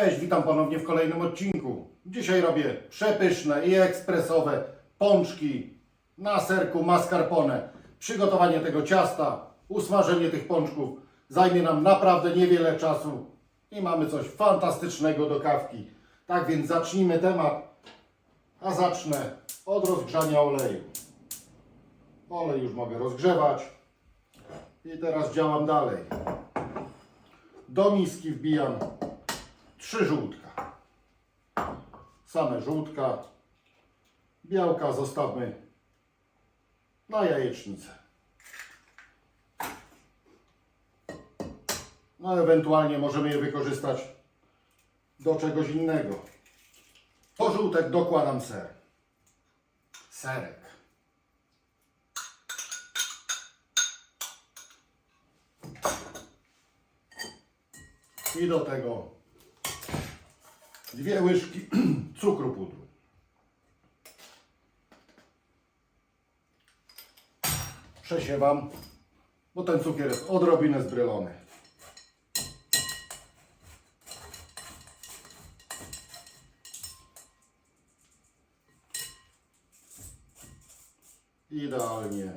Cześć, witam ponownie w kolejnym odcinku. Dzisiaj robię przepyszne i ekspresowe pączki na serku mascarpone. Przygotowanie tego ciasta, usmażenie tych pączków zajmie nam naprawdę niewiele czasu i mamy coś fantastycznego do kawki. Tak więc zacznijmy temat, a zacznę od rozgrzania oleju. Olej już mogę rozgrzewać i teraz działam dalej. Do miski wbijam trzy żółtka. Same żółtka. Białka zostawmy na jajecznicę. No ewentualnie możemy je wykorzystać do czegoś innego. Po żółtek dokładam ser. Serek. I do tego dwie łyżki cukru pudru. Przesiewam, bo ten cukier jest odrobinę zbrylony. Idealnie.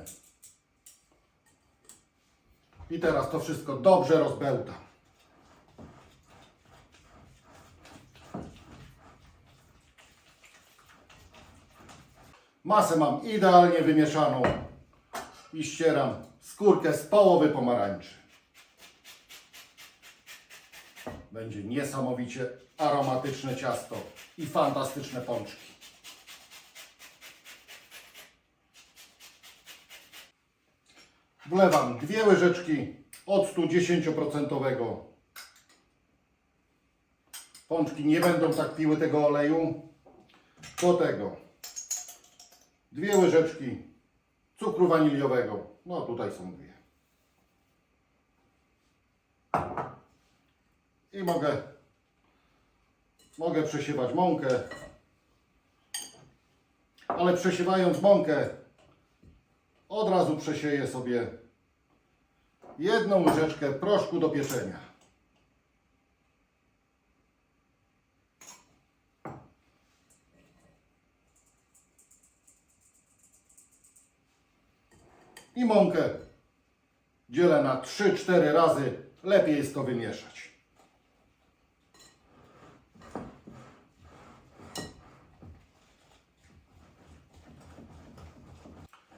I teraz to wszystko dobrze rozbełtam. Masę mam idealnie wymieszaną i ścieram skórkę z połowy pomarańczy. Będzie niesamowicie aromatyczne ciasto i fantastyczne pączki. Wlewam dwie łyżeczki octu 10%. Pączki nie będą tak piły tego oleju. Do tego dwie łyżeczki cukru waniliowego. No tutaj są dwie. I mogę, mogę przesiewać mąkę. Ale przesiewając mąkę, od razu przesieję sobie jedną łyżeczkę proszku do pieczenia. I mąkę dzielę na 3-4 razy. Lepiej jest to wymieszać.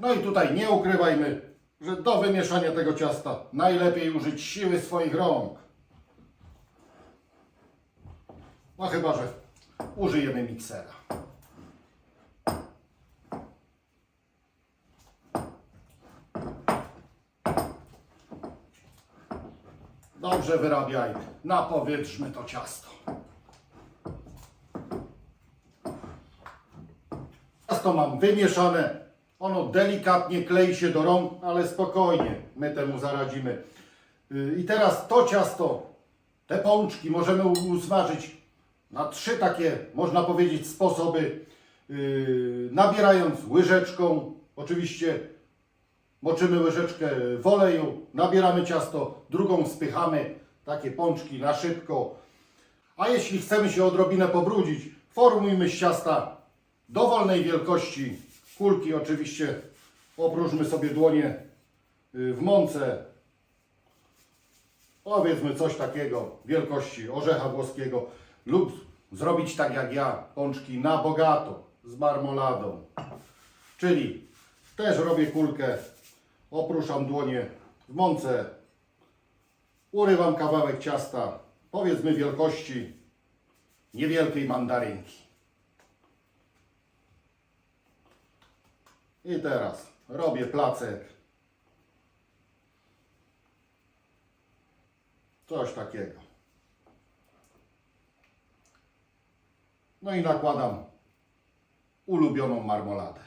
No i tutaj nie ukrywajmy, że do wymieszania tego ciasta najlepiej użyć siły swoich rąk. No chyba, że użyjemy miksera. Dobrze wyrabiaj. Napowietrzmy to ciasto. Ciasto mam wymieszane. Ono delikatnie klei się do rąk, ale spokojnie. My temu zaradzimy. Yy, I teraz to ciasto, te pączki możemy usmażyć na trzy takie, można powiedzieć, sposoby. Yy, Nabierając łyżeczką, oczywiście Moczymy łyżeczkę w oleju, nabieramy ciasto, drugą spychamy, takie pączki na szybko. A jeśli chcemy się odrobinę pobrudzić, formujmy z ciasta dowolnej wielkości kulki. Oczywiście opróżmy sobie dłonie y, w mące. Powiedzmy coś takiego wielkości orzecha włoskiego lub zrobić tak jak ja, pączki na bogato z marmoladą. Czyli też robię kulkę, opruszam dłonie w mące, urywam kawałek ciasta, powiedzmy wielkości niewielkiej mandarynki. I teraz robię placek. Coś takiego. No i nakładam ulubioną marmoladę.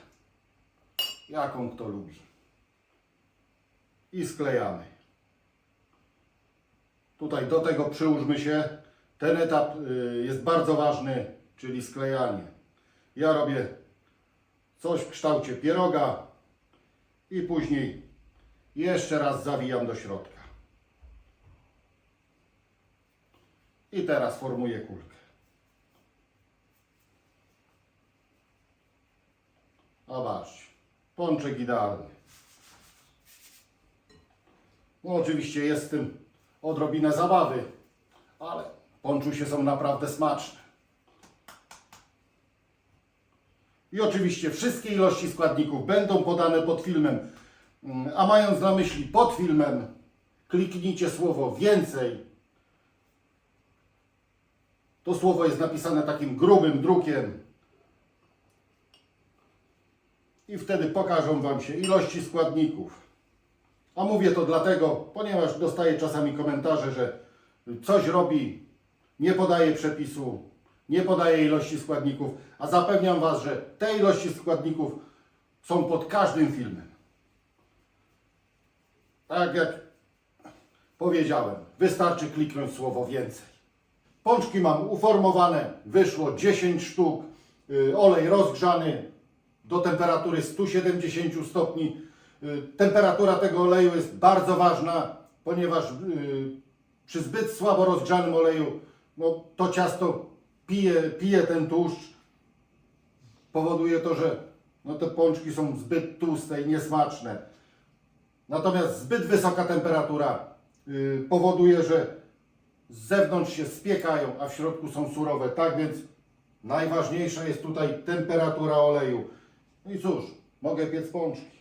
Jaką kto lubi. I sklejamy. Tutaj do tego przyłóżmy się. Ten etap y, jest bardzo ważny, czyli sklejanie. Ja robię coś w kształcie pieroga i później jeszcze raz zawijam do środka. I teraz formuję kulkę. Zobaczcie, pączek idealny. No oczywiście jest w tym odrobinę zabawy, ale pączusie są naprawdę smaczne. I oczywiście wszystkie ilości składników będą podane pod filmem. Mm, A mając na myśli pod filmem, kliknijcie słowo więcej. To słowo jest napisane takim grubym drukiem. I wtedy pokażą Wam się ilości składników. A mówię to dlatego, ponieważ dostaję czasami komentarze, że coś robi, nie podaje przepisu, nie podaje ilości składników, a zapewniam Was, że te ilości składników są pod każdym filmem. Tak jak powiedziałem, wystarczy kliknąć słowo więcej. Pączki mam uformowane, wyszło 10 sztuk, y, olej rozgrzany do temperatury 170 stopni. Y, Temperatura tego oleju jest bardzo ważna, ponieważ y, przy zbyt słabo rozgrzanym oleju no, to ciasto pije, pije ten tłuszcz. Powoduje to, że no, te pączki są zbyt tłuste i niesmaczne. Natomiast zbyt wysoka temperatura y, powoduje, że z zewnątrz się spiekają, a w środku są surowe. Tak więc najważniejsza jest tutaj temperatura oleju. No i cóż, mogę piec pączki.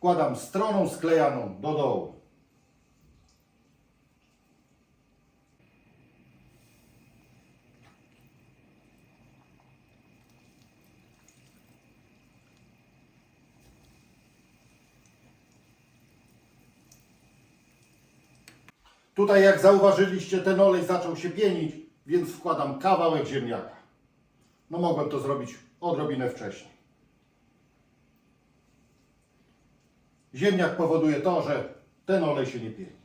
Wkładam stroną sklejaną do dołu. Tutaj jak zauważyliście ten olej zaczął się pienić, więc wkładam kawałek ziemniaka. No mogłem to zrobić odrobinę wcześniej. Ziemniak powoduje to, że ten olej się nie pieni.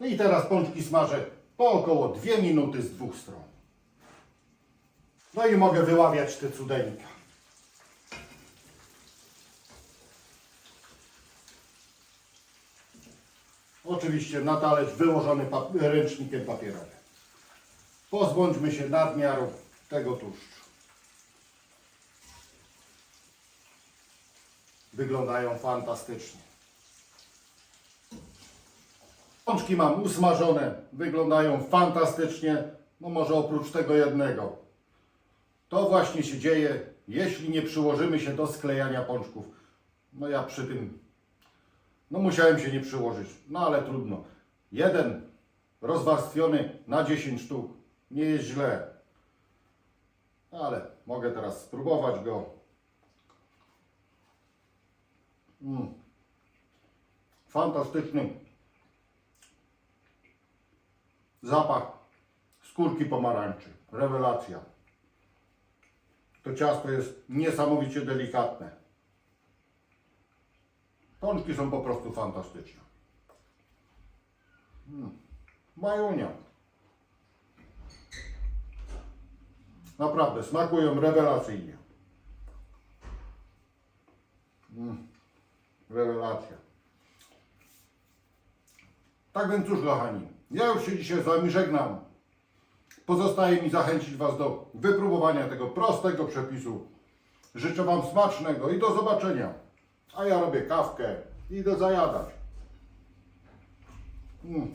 No i teraz pączki smażę po około 2 minuty z dwóch stron. No i mogę wyławiać te cudeńka. Oczywiście na talerz wyłożony pap- ręcznikiem papierowym. Pozbądźmy się nadmiaru tego tłuszczu. Wyglądają fantastycznie. Pączki mam usmażone, wyglądają fantastycznie, no może oprócz tego jednego. To właśnie się dzieje, jeśli nie przyłożymy się do sklejania pączków. No ja przy tym, no musiałem się nie przyłożyć, no ale trudno. Jeden rozwarstwiony na 10 sztuk, nie jest źle. Ale mogę teraz spróbować go. Mm. Fantastyczny zapach skórki pomarańczy. Rewelacja. To ciasto jest niesamowicie delikatne. Pączki są po prostu fantastyczne. Mm. Majunia. Naprawdę, smakują rewelacyjnie. Mm. Rewelacja. Tak więc cóż, kochani, ja już się dzisiaj z Wami żegnam. Pozostaje mi zachęcić Was do wypróbowania tego prostego przepisu. Życzę Wam smacznego i do zobaczenia. A ja robię kawkę i idę zajadać. Mm.